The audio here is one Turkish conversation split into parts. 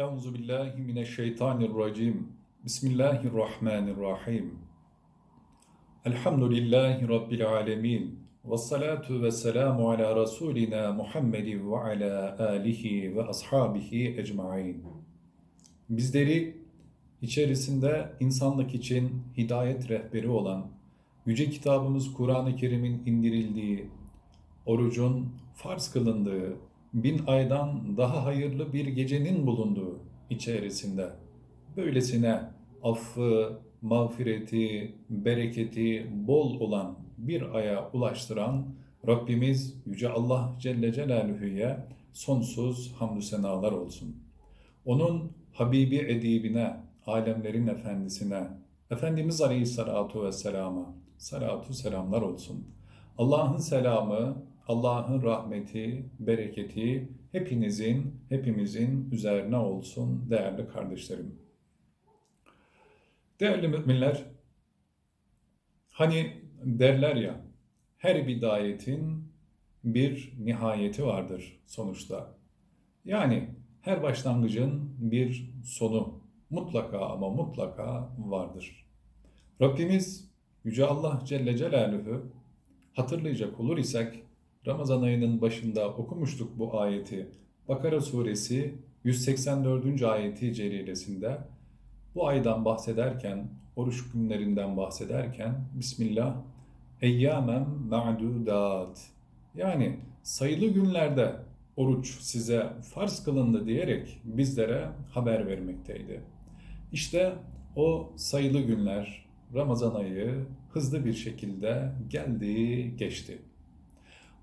Euzu billahi mineşşeytanirracim. Bismillahirrahmanirrahim. Elhamdülillahi rabbil alamin. Ve salatu ve selamu ala rasulina Muhammedin ve ala alihi ve ashabihi ecmaîn. Bizleri içerisinde insanlık için hidayet rehberi olan yüce kitabımız Kur'an-ı Kerim'in indirildiği, orucun farz kılındığı, bin aydan daha hayırlı bir gecenin bulunduğu içerisinde böylesine affı, mağfireti, bereketi bol olan bir aya ulaştıran Rabbimiz Yüce Allah Celle Celaluhu'ya sonsuz hamdü senalar olsun. Onun Habibi edibine, alemlerin efendisine, Efendimiz Aleyhissalatu Vesselam'a salatu selamlar olsun. Allah'ın selamı, Allah'ın rahmeti, bereketi hepinizin, hepimizin üzerine olsun değerli kardeşlerim. Değerli müminler, hani derler ya, her bidayetin bir nihayeti vardır sonuçta. Yani her başlangıcın bir sonu mutlaka ama mutlaka vardır. Rabbimiz Yüce Allah Celle Celaluhu hatırlayacak olur isek Ramazan ayının başında okumuştuk bu ayeti. Bakara suresi 184. ayeti celilesinde bu aydan bahsederken, oruç günlerinden bahsederken Bismillah eyyamen ma'dudat yani sayılı günlerde oruç size farz kılındı diyerek bizlere haber vermekteydi. İşte o sayılı günler Ramazan ayı hızlı bir şekilde geldi geçti.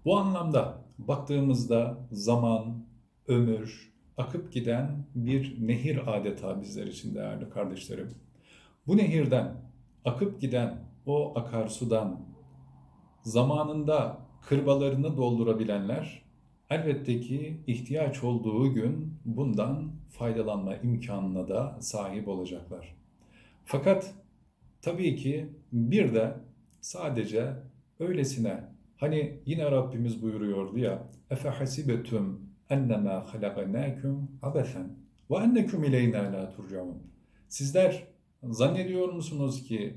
Bu anlamda baktığımızda zaman, ömür, akıp giden bir nehir adeta bizler için değerli kardeşlerim. Bu nehirden, akıp giden o akarsudan zamanında kırbalarını doldurabilenler elbette ki ihtiyaç olduğu gün bundan faydalanma imkanına da sahip olacaklar. Fakat tabii ki bir de sadece öylesine Hani yine Rabbimiz buyuruyordu ya Efe hasibetum ennemâ halaknâküm abesen ve enneküm ileyna la turcaun. Sizler zannediyor musunuz ki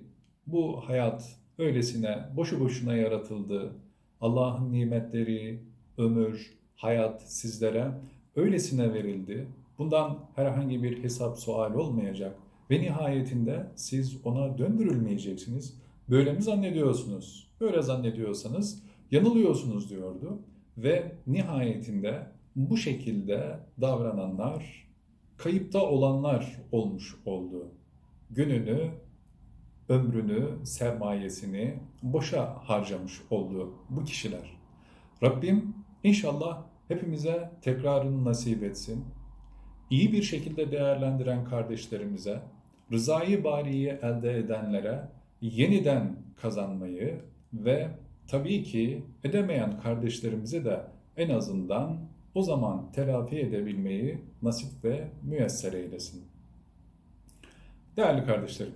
bu hayat öylesine boşu boşuna yaratıldı. Allah'ın nimetleri, ömür, hayat sizlere öylesine verildi. Bundan herhangi bir hesap sual olmayacak ve nihayetinde siz ona döndürülmeyeceksiniz. Böyle mi zannediyorsunuz? Böyle zannediyorsanız yanılıyorsunuz diyordu ve nihayetinde bu şekilde davrananlar kayıpta olanlar olmuş oldu. Gününü, ömrünü, sermayesini boşa harcamış oldu bu kişiler. Rabbim inşallah hepimize tekrarını nasip etsin. İyi bir şekilde değerlendiren kardeşlerimize, rızayı bariyi elde edenlere yeniden kazanmayı ve tabii ki edemeyen kardeşlerimize de en azından o zaman telafi edebilmeyi nasip ve müyesser eylesin. Değerli kardeşlerim,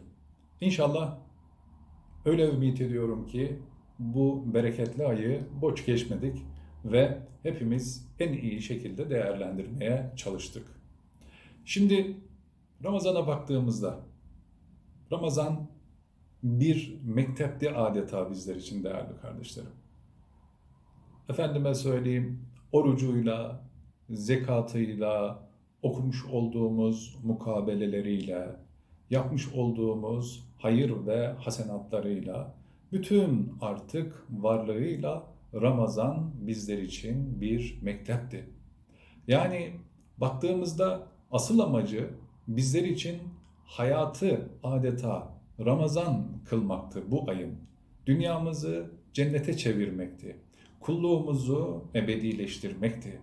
inşallah öyle ümit ediyorum ki bu bereketli ayı boş geçmedik ve hepimiz en iyi şekilde değerlendirmeye çalıştık. Şimdi Ramazan'a baktığımızda Ramazan bir mektepti adeta bizler için değerli kardeşlerim. Efendime söyleyeyim, orucuyla, zekatıyla, okumuş olduğumuz mukabeleleriyle, yapmış olduğumuz hayır ve hasenatlarıyla, bütün artık varlığıyla Ramazan bizler için bir mektepti. Yani baktığımızda asıl amacı bizler için hayatı adeta Ramazan kılmaktı bu ayın. Dünyamızı cennete çevirmekti. Kulluğumuzu ebedileştirmekti.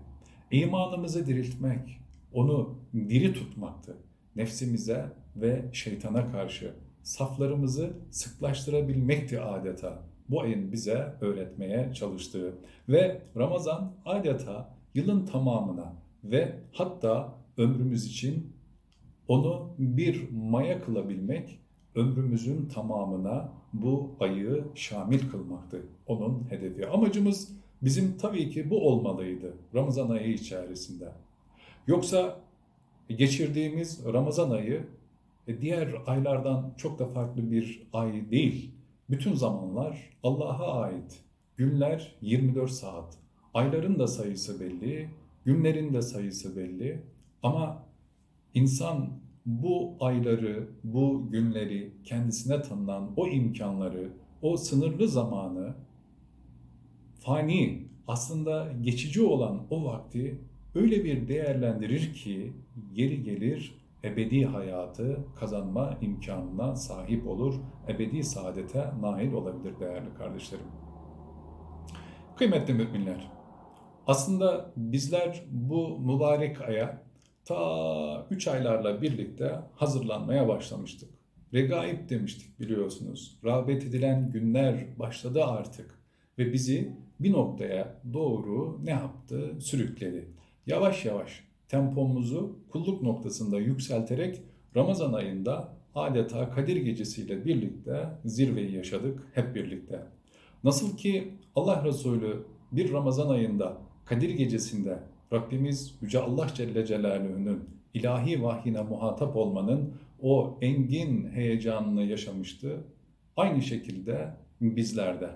İmanımızı diriltmek, onu diri tutmaktı. Nefsimize ve şeytana karşı saflarımızı sıklaştırabilmekti adeta. Bu ayın bize öğretmeye çalıştığı ve Ramazan adeta yılın tamamına ve hatta ömrümüz için onu bir maya kılabilmek ömrümüzün tamamına bu ayı şamil kılmaktı. Onun hedefi. Amacımız bizim tabii ki bu olmalıydı Ramazan ayı içerisinde. Yoksa geçirdiğimiz Ramazan ayı e, diğer aylardan çok da farklı bir ay değil. Bütün zamanlar Allah'a ait. Günler 24 saat. Ayların da sayısı belli, günlerin de sayısı belli. Ama insan bu ayları, bu günleri, kendisine tanınan o imkanları, o sınırlı zamanı fani, aslında geçici olan o vakti öyle bir değerlendirir ki yeri gelir ebedi hayatı kazanma imkanına sahip olur, ebedi saadete nail olabilir değerli kardeşlerim. Kıymetli müminler, aslında bizler bu mübarek aya ta 3 aylarla birlikte hazırlanmaya başlamıştık. Regaib demiştik biliyorsunuz. Rağbet edilen günler başladı artık ve bizi bir noktaya doğru ne yaptı? Sürükledi. Yavaş yavaş tempomuzu kulluk noktasında yükselterek Ramazan ayında adeta Kadir gecesiyle birlikte zirveyi yaşadık hep birlikte. Nasıl ki Allah Resulü bir Ramazan ayında Kadir gecesinde Rabbimiz Yüce Allah Celle Celaluhu'nun ilahi vahyine muhatap olmanın o engin heyecanını yaşamıştı. Aynı şekilde bizlerde,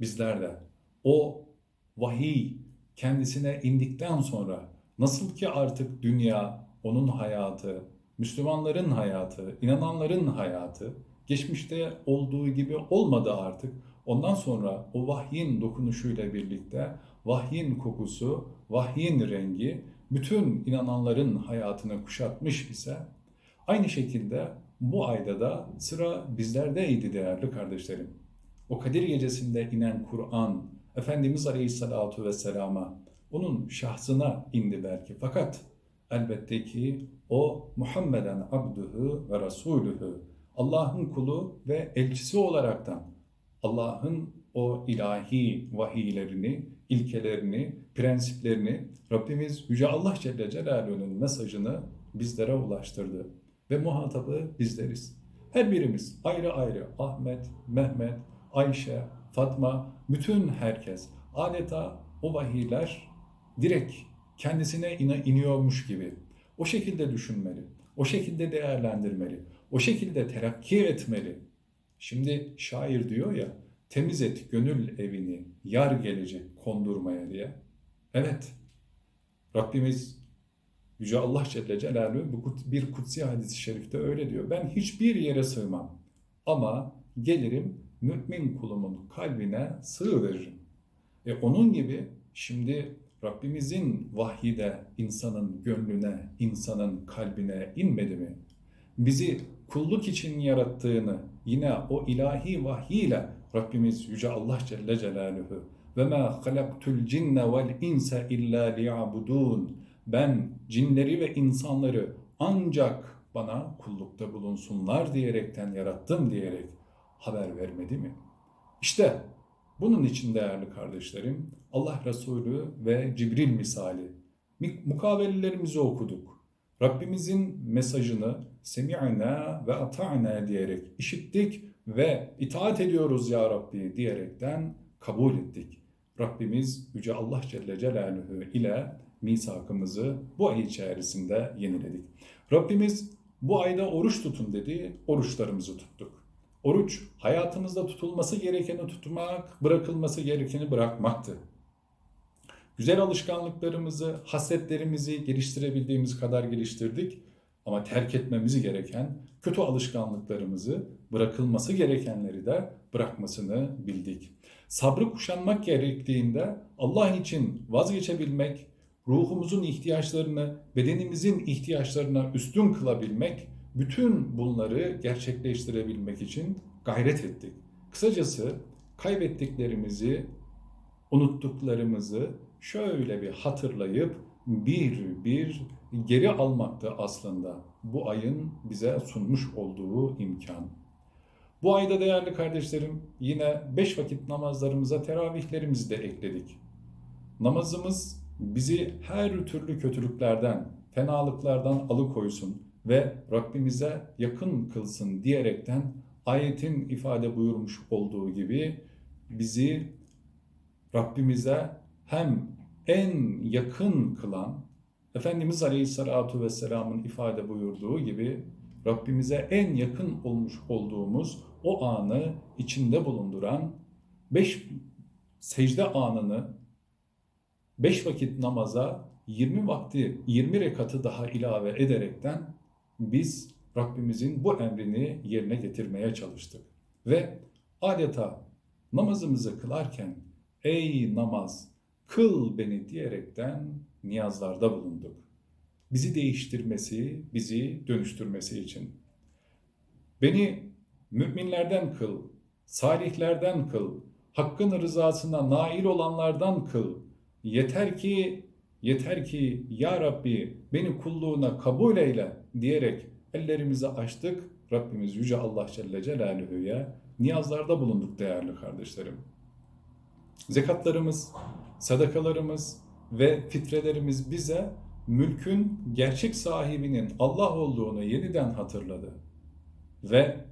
bizlerde o vahiy kendisine indikten sonra nasıl ki artık dünya, onun hayatı, Müslümanların hayatı, inananların hayatı geçmişte olduğu gibi olmadı artık. Ondan sonra o vahyin dokunuşuyla birlikte vahyin kokusu, vahyin rengi bütün inananların hayatını kuşatmış ise aynı şekilde bu ayda da sıra bizlerdeydi değerli kardeşlerim. O Kadir gecesinde inen Kur'an, Efendimiz Aleyhisselatü Vesselam'a, onun şahsına indi belki. Fakat elbette ki o Muhammeden abduhu ve rasulühü, Allah'ın kulu ve elçisi olaraktan Allah'ın o ilahi vahiylerini, ilkelerini, prensiplerini Rabbimiz Yüce Allah Celle Celaluhu'nun mesajını bizlere ulaştırdı. Ve muhatabı bizleriz. Her birimiz ayrı ayrı Ahmet, Mehmet, Ayşe, Fatma, bütün herkes adeta o vahiyler direkt kendisine iniyormuş gibi o şekilde düşünmeli, o şekilde değerlendirmeli, o şekilde terakki etmeli. Şimdi şair diyor ya, temiz et gönül evini, yar gelecek kondurmaya diye. Evet, Rabbimiz Yüce Allah Celle Celaluhu bu bir kutsi hadisi şerifte öyle diyor. Ben hiçbir yere sığmam ama gelirim mümin kulumun kalbine sığ. E onun gibi şimdi Rabbimizin vahyi de insanın gönlüne, insanın kalbine inmedi mi? Bizi kulluk için yarattığını yine o ilahi vahyiyle Rabbimiz Yüce Allah Celle Celaluhu ve ma halaktul cinne vel insa illa liyabudun ben cinleri ve insanları ancak bana kullukta bulunsunlar diyerekten yarattım diyerek haber vermedi mi? İşte bunun için değerli kardeşlerim Allah Resulü ve Cibril misali mukavelelerimizi okuduk. Rabbimizin mesajını semi'na ve ata'na diyerek işittik ve itaat ediyoruz ya Rabbi diyerekten kabul ettik. Rabbimiz Yüce Allah Celle Celaluhu ile misakımızı bu ay içerisinde yeniledik. Rabbimiz bu ayda oruç tutun dedi, oruçlarımızı tuttuk. Oruç hayatımızda tutulması gerekeni tutmak, bırakılması gerekeni bırakmaktı. Güzel alışkanlıklarımızı, hasletlerimizi geliştirebildiğimiz kadar geliştirdik ama terk etmemiz gereken kötü alışkanlıklarımızı, bırakılması gerekenleri de bırakmasını bildik. Sabrı kuşanmak gerektiğinde Allah için vazgeçebilmek, ruhumuzun ihtiyaçlarını, bedenimizin ihtiyaçlarına üstün kılabilmek bütün bunları gerçekleştirebilmek için gayret ettik. Kısacası kaybettiklerimizi, unuttuklarımızı şöyle bir hatırlayıp bir bir geri almaktı aslında bu ayın bize sunmuş olduğu imkan. Bu ayda değerli kardeşlerim yine beş vakit namazlarımıza teravihlerimizi de ekledik. Namazımız bizi her türlü kötülüklerden, fenalıklardan alıkoysun ve Rabbimize yakın kılsın diyerekten ayetin ifade buyurmuş olduğu gibi bizi Rabbimize hem en yakın kılan Efendimiz Aleyhisselatü Vesselam'ın ifade buyurduğu gibi Rabbimize en yakın olmuş olduğumuz o anı içinde bulunduran beş secde anını beş vakit namaza 20 vakti 20 rekatı daha ilave ederekten biz Rabbimizin bu emrini yerine getirmeye çalıştık. Ve adeta namazımızı kılarken ey namaz kıl beni diyerekten niyazlarda bulunduk. Bizi değiştirmesi, bizi dönüştürmesi için. Beni müminlerden kıl, salihlerden kıl, hakkın rızasına nail olanlardan kıl. Yeter ki, yeter ki ya Rabbi beni kulluğuna kabul eyle diyerek ellerimizi açtık. Rabbimiz Yüce Allah Celle Celaluhu'ya niyazlarda bulunduk değerli kardeşlerim. Zekatlarımız, sadakalarımız ve fitrelerimiz bize mülkün gerçek sahibinin Allah olduğunu yeniden hatırladı. Ve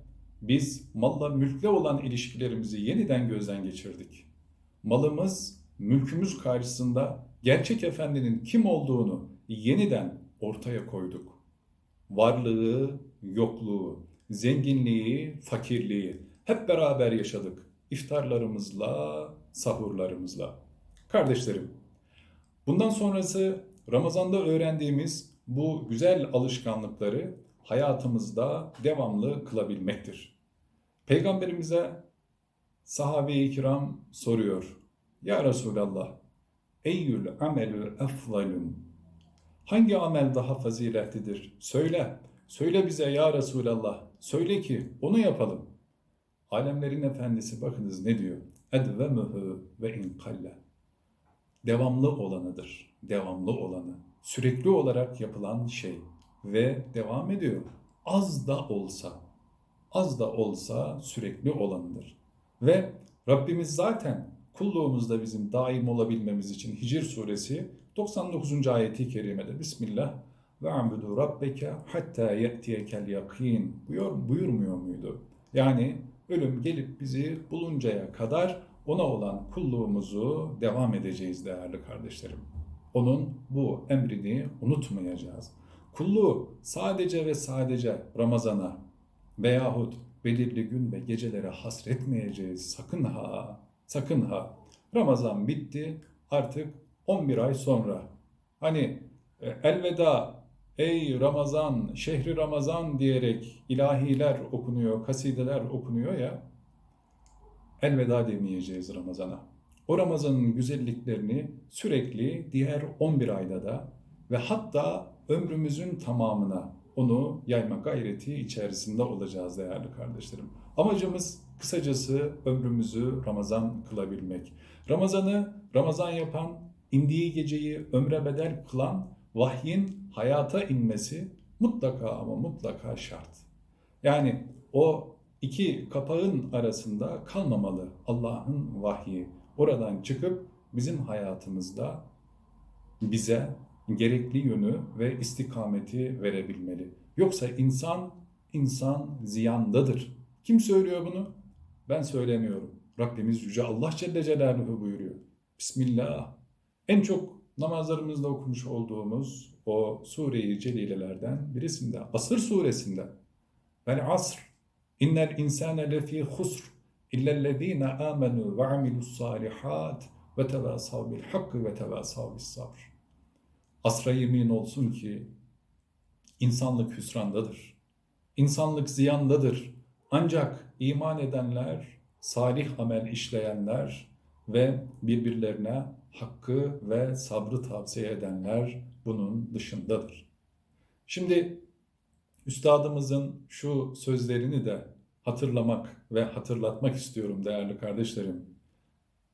biz malla mülkle olan ilişkilerimizi yeniden gözden geçirdik. Malımız, mülkümüz karşısında gerçek efendinin kim olduğunu yeniden ortaya koyduk. Varlığı, yokluğu, zenginliği, fakirliği hep beraber yaşadık. İftarlarımızla, sahurlarımızla. Kardeşlerim, bundan sonrası Ramazan'da öğrendiğimiz bu güzel alışkanlıkları hayatımızda devamlı kılabilmektir. Peygamberimize sahabe-i kiram soruyor. Ya Resulallah, eyyül amelü eflalun. Hangi amel daha faziletlidir? Söyle, söyle bize ya Resulallah. Söyle ki onu yapalım. Alemlerin efendisi bakınız ne diyor? Edvemuhu ve inkalle. Devamlı olanıdır. Devamlı olanı. Sürekli olarak yapılan şey. Ve devam ediyor. Az da olsa, az da olsa sürekli olanıdır. Ve Rabbimiz zaten kulluğumuzda bizim daim olabilmemiz için Hicr suresi 99. ayeti kerimede Bismillah ve ambudu rabbeke hatta ye'tiyekel yakin buyur, buyurmuyor muydu? Yani ölüm gelip bizi buluncaya kadar ona olan kulluğumuzu devam edeceğiz değerli kardeşlerim. Onun bu emrini unutmayacağız. Kulluğu sadece ve sadece Ramazan'a veyahut belirli gün ve gecelere hasretmeyeceğiz. Sakın ha, sakın ha. Ramazan bitti artık 11 ay sonra. Hani e, elveda ey Ramazan, şehri Ramazan diyerek ilahiler okunuyor, kasideler okunuyor ya. Elveda demeyeceğiz Ramazan'a. O Ramazan'ın güzelliklerini sürekli diğer 11 ayda da ve hatta ömrümüzün tamamına onu yayma gayreti içerisinde olacağız değerli kardeşlerim. Amacımız kısacası ömrümüzü Ramazan kılabilmek. Ramazan'ı Ramazan yapan, indiği geceyi ömre bedel kılan vahyin hayata inmesi mutlaka ama mutlaka şart. Yani o iki kapağın arasında kalmamalı Allah'ın vahyi. Oradan çıkıp bizim hayatımızda bize gerekli yönü ve istikameti verebilmeli. Yoksa insan, insan ziyandadır. Kim söylüyor bunu? Ben söylemiyorum. Rabbimiz Yüce Allah Celle Celaluhu buyuruyor. Bismillah. En çok namazlarımızda okumuş olduğumuz o sure-i celilelerden birisinde, Asır suresinde. Vel asr, innel insane lefî husr, illellezîne âmenû ve amilussâlihât ve tevâsav bil hakkı ve tevâsav bis sabr. Asra yemin olsun ki insanlık hüsrandadır. İnsanlık ziyandadır. Ancak iman edenler, salih amel işleyenler ve birbirlerine hakkı ve sabrı tavsiye edenler bunun dışındadır. Şimdi üstadımızın şu sözlerini de hatırlamak ve hatırlatmak istiyorum değerli kardeşlerim.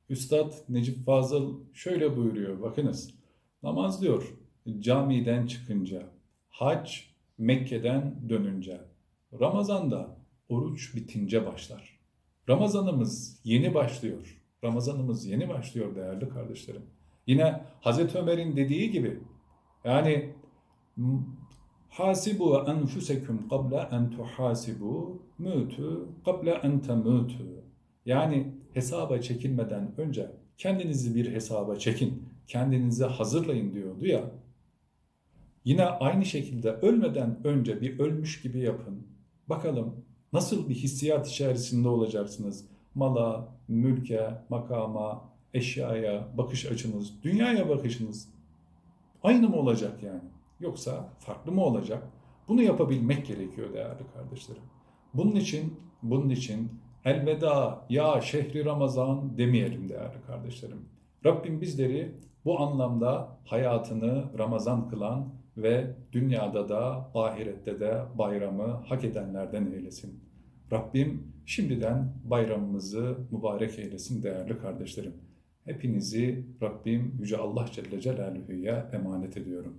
Üstad Necip Fazıl şöyle buyuruyor bakınız. Namaz diyor camiden çıkınca, hac Mekke'den dönünce, Ramazan'da oruç bitince başlar. Ramazanımız yeni başlıyor. Ramazanımız yeni başlıyor değerli kardeşlerim. Yine Hazreti Ömer'in dediği gibi yani hasibu enfusekum qabla en tuhasibu mutu qabla en temutu. Yani hesaba çekilmeden önce kendinizi bir hesaba çekin kendinizi hazırlayın diyordu ya. Yine aynı şekilde ölmeden önce bir ölmüş gibi yapın. Bakalım nasıl bir hissiyat içerisinde olacaksınız? Mala, mülke, makama, eşyaya bakış açınız, dünyaya bakışınız aynı mı olacak yani? Yoksa farklı mı olacak? Bunu yapabilmek gerekiyor değerli kardeşlerim. Bunun için, bunun için elveda ya şehri Ramazan demeyelim değerli kardeşlerim. Rabbim bizleri bu anlamda hayatını Ramazan kılan ve dünyada da ahirette de bayramı hak edenlerden eylesin. Rabbim şimdiden bayramımızı mübarek eylesin değerli kardeşlerim. Hepinizi Rabbim Yüce Allah Celle Celaluhu'ya emanet ediyorum.